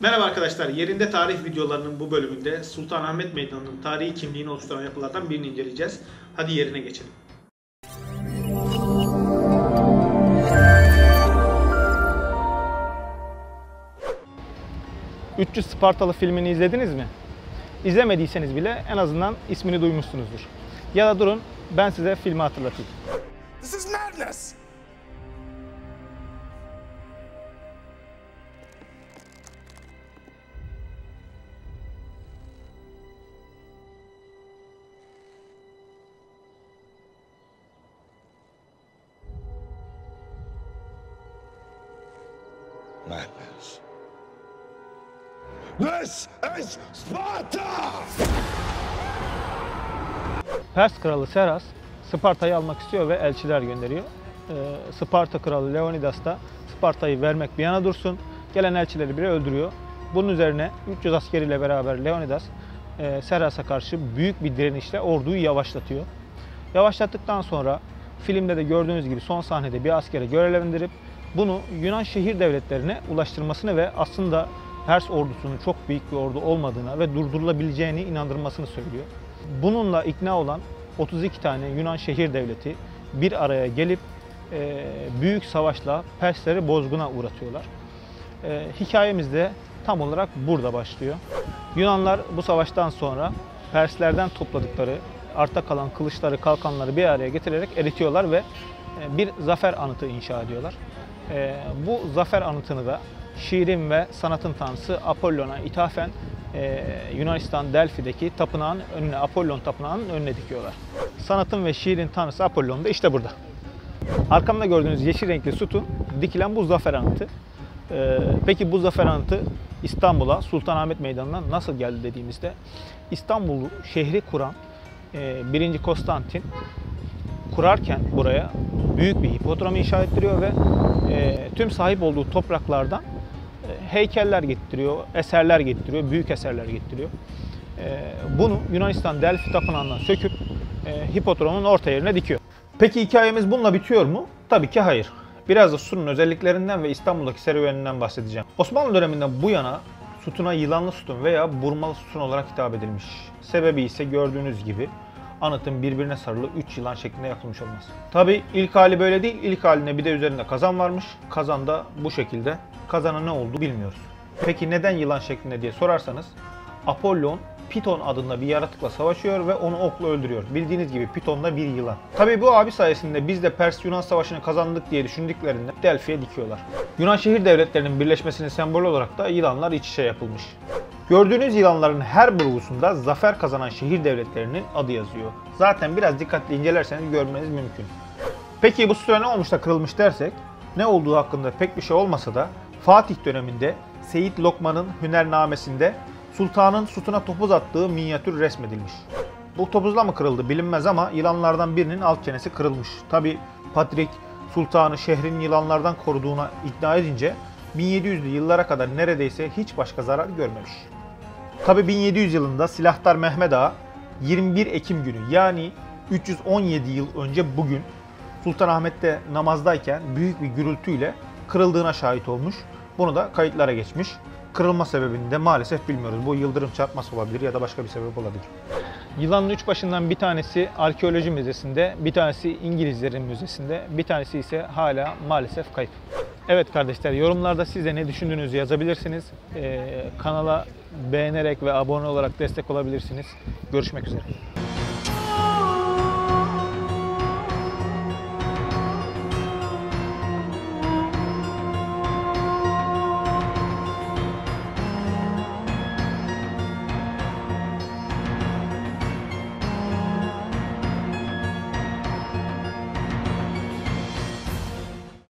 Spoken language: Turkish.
Merhaba arkadaşlar, yerinde tarih videolarının bu bölümünde Sultanahmet Meydanı'nın tarihi kimliğini oluşturan yapılardan birini inceleyeceğiz. Hadi yerine geçelim. ...300 Spartalı filmini izlediniz mi? İzlemediyseniz bile en azından ismini duymuşsunuzdur. Ya da durun ben size filmi hatırlatayım. This is madness! Madness. This is Sparta! Pers kralı Seras Sparta'yı almak istiyor ve elçiler gönderiyor. Ee, Sparta kralı Leonidas da Sparta'yı vermek bir yana dursun. Gelen elçileri biri öldürüyor. Bunun üzerine 300 askeriyle beraber Leonidas e, Seras'a karşı büyük bir direnişle orduyu yavaşlatıyor. Yavaşlattıktan sonra filmde de gördüğünüz gibi son sahnede bir askere görevlendirip bunu Yunan şehir devletlerine ulaştırmasını ve aslında Pers ordusunun çok büyük bir ordu olmadığına ve durdurulabileceğini inandırmasını söylüyor. Bununla ikna olan 32 tane Yunan şehir devleti bir araya gelip e, büyük savaşla Persleri bozguna uğratıyorlar. E, hikayemiz de tam olarak burada başlıyor. Yunanlar bu savaştan sonra Perslerden topladıkları arta kalan kılıçları, kalkanları bir araya getirerek eritiyorlar ve e, bir zafer anıtı inşa ediyorlar. E, bu zafer anıtını da şiirin ve sanatın tanrısı Apollon'a ithafen e, Yunanistan Delphi'deki tapınağın önüne, Apollon tapınağının önüne dikiyorlar. Sanatın ve şiirin tanrısı Apollon da işte burada. Arkamda gördüğünüz yeşil renkli sütun dikilen bu zafer anıtı. Ee, peki bu zafer anıtı İstanbul'a Sultanahmet Meydanı'na nasıl geldi dediğimizde İstanbul şehri kuran e, 1. Konstantin kurarken buraya büyük bir hipodrom inşa ettiriyor ve e, tüm sahip olduğu topraklardan e, heykeller getiriyor, eserler getiriyor, büyük eserler getiriyor. E, bunu Yunanistan Delphi Tapınağı'ndan söküp e, hipodromun orta yerine dikiyor. Peki hikayemiz bununla bitiyor mu? Tabii ki hayır. Biraz da sütunun özelliklerinden ve İstanbul'daki serüveninden bahsedeceğim. Osmanlı döneminden bu yana sütuna yılanlı sütun veya burmalı sütun olarak hitap edilmiş. Sebebi ise gördüğünüz gibi anıtın birbirine sarılı 3 yılan şeklinde yapılmış olması. Tabi ilk hali böyle değil. İlk haline bir de üzerinde kazan varmış. Kazan da bu şekilde. Kazanın ne olduğu bilmiyoruz. Peki neden yılan şeklinde diye sorarsanız Apollon Piton adında bir yaratıkla savaşıyor ve onu okla öldürüyor. Bildiğiniz gibi Piton da bir yılan. Tabi bu abi sayesinde biz de Pers-Yunan savaşını kazandık diye düşündüklerinde Delphi'ye dikiyorlar. Yunan şehir devletlerinin birleşmesinin sembolü olarak da yılanlar iç içe yapılmış. Gördüğünüz yılanların her burgusunda zafer kazanan şehir devletlerinin adı yazıyor. Zaten biraz dikkatli incelerseniz görmeniz mümkün. Peki bu süre ne olmuş da kırılmış dersek, ne olduğu hakkında pek bir şey olmasa da Fatih döneminde Seyit Lokman'ın Hünernamesinde sultanın sütuna topuz attığı minyatür resmedilmiş. Bu topuzla mı kırıldı bilinmez ama yılanlardan birinin alt çenesi kırılmış. Tabi Patrik sultanı şehrin yılanlardan koruduğuna iddia edince 1700'lü yıllara kadar neredeyse hiç başka zarar görmemiş. Tabi 1700 yılında Silahtar Mehmet Ağa 21 Ekim günü yani 317 yıl önce bugün Sultanahmet'te namazdayken büyük bir gürültüyle kırıldığına şahit olmuş. Bunu da kayıtlara geçmiş. Kırılma sebebini de maalesef bilmiyoruz. Bu yıldırım çarpması olabilir ya da başka bir sebep olabilir. Yılanın üç başından bir tanesi arkeoloji müzesinde, bir tanesi İngilizlerin müzesinde, bir tanesi ise hala maalesef kayıp. Evet kardeşler yorumlarda siz de ne düşündüğünüzü yazabilirsiniz. Ee, kanala beğenerek ve abone olarak destek olabilirsiniz. Görüşmek üzere.